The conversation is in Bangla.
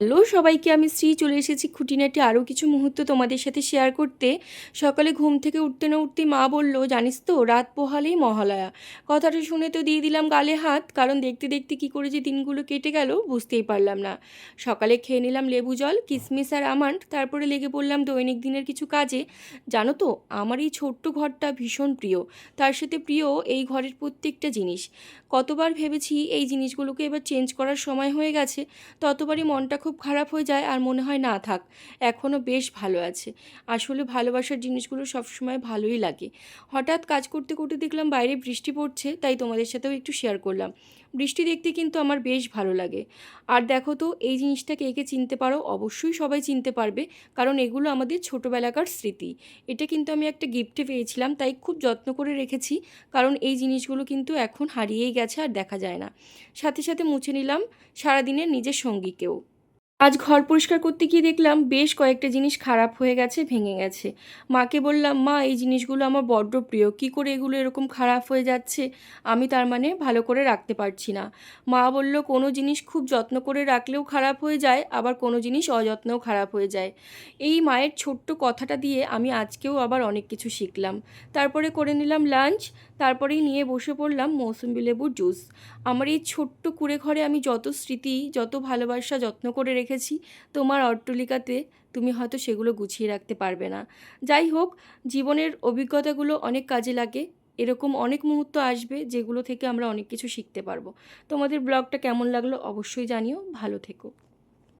হ্যালো সবাইকে, আমি শ্রী, চলে এসেছি খুঁটিনাটি আরও কিছু মুহূর্ত তোমাদের সাথে শেয়ার করতে। সকালে ঘুম থেকে উঠতে না উঠতে মা বলল, জানিস তো, রাত পোহালেই মহালয়া। কথাটা শুনে তো দিয়ে দিলাম গালে হাত, কারণ দেখতে দেখতে কী করে যে দিনগুলো কেটে গেল বুঝতেই পারলাম না। সকালে খেয়ে নিলাম লেবু জল, কিসমিস আর আমান্ড, তারপরে লেগে পড়লাম দৈনিক দিনের কিছু কাজে। জানো তো, আমার এই ছোট্ট ঘরটা ভীষণ প্রিয়, তার সাথে প্রিয় এই ঘরের প্রত্যেকটা জিনিস। কতবার ভেবেছি এই জিনিসগুলোকে এবার চেঞ্জ করার সময় হয়ে গেছে, ততবারই মনটা খুব খারাপ হয়ে যায় আর মনে হয়, না, থাক এখনও বেশ ভালো আছে। আসলে ভালোবাসার জিনিসগুলো সবসময় ভালোই লাগে। হঠাৎ কাজ করতে করতে দেখলাম বাইরে বৃষ্টি পড়ছে, তাই তোমাদের সাথেও একটু শেয়ার করলাম। বৃষ্টি দেখতে কিন্তু আমার বেশ ভালো লাগে। আর দেখো তো, এই জিনিসটা কে কে চিনতে পারো? অবশ্যই সবাই চিনতে পারবে, কারণ এগুলো আমাদের ছোটোবেলাকার স্মৃতি। এটা কিন্তু আমি একটা গিফটে পেয়েছিলাম, তাই খুব যত্ন করে রেখেছি, কারণ এই জিনিসগুলো কিন্তু এখন হারিয়েই গেছে আর দেখা যায় না। সাথে সাথে মুছে নিলাম সারাদিনের নিজের সঙ্গীকেও। আজ ঘর পরিষ্কার করতে গিয়ে দেখলাম বেশ কয়েকটা জিনিস খারাপ হয়ে গেছে, ভেঙে গেছে। মাকে বললাম, মা, এই জিনিসগুলো আমার বড্ড প্রিয়। কী করে এগুলো এরকম খারাপ হয়ে যাচ্ছে? আমি তার মানে ভালো করে রাখতে পারছি না। মা বলল, কোনো জিনিস খুব যত্ন করে রাখলেও খারাপ হয়ে যায়, আবার কোনো জিনিস অযত্নেও খারাপ হয়ে যায়। এই মায়ের ছোট্ট কথাটা দিয়ে আমি আজকেও আবার অনেক কিছু শিখলাম। তারপরে করে নিলাম লাঞ্চ, তারপরেই নিয়ে বসে পড়লাম মৌসুম্বি লেবুর জুস। আমার এই ছোট্ট কুড়ে ঘরে আমি যত স্মৃতি, যত ভালোবাসা যত্ন করে রেখেছি, তোমার অট্টলিকাতে তুমি হয়তো সেগুলো গুছিয়ে রাখতে পারবে না। যাই হোক, জীবনের অভিজ্ঞতাগুলো অনেক কাজে লাগে। এরকম অনেক মুহূর্ত আসবে যেগুলো থেকে আমরা অনেক কিছু শিখতে পারব। তোমাদের ব্লগটা কেমন লাগল অবশ্যই জানিও। ভালো থেকো।